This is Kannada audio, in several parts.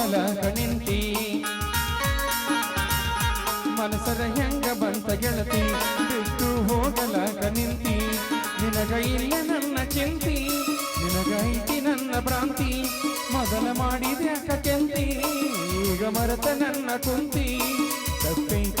ಹೋಗಲಾಗ ನಿಂತಿ ಮನಸರ ಹೆಂಗ ಬಂತ ಗೆಳತಿ, ಬಿಟ್ಟು ಹೋಗಲ ಕನಿಂತಿ ನಿನಗ ಇಲ್ಲ ನನ್ನ ಚಿಂತಿ ನಿನಗೈತಿ ನನ್ನ ಭ್ರಾಂತಿ. ಮೊದಲ ಮಾಡಿದ್ಯಾಕ ಕೆಂತಿ, ಈಗ ಮರೆತ ನನ್ನ ಕುಂತಿ. ತಪ್ಪೈತ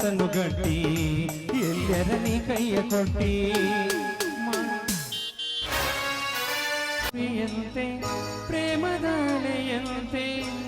ಸಣ್ಣ ಗಟ್ಟಿ ಎಲ್ಲರ ನೀ ಕೈಯ ಕೊಟ್ಟಿ ಪ್ರಿಯಂತೆ ಪ್ರೇಮದಾನೆಯಂತೆ ಆಟಗಾಡಿ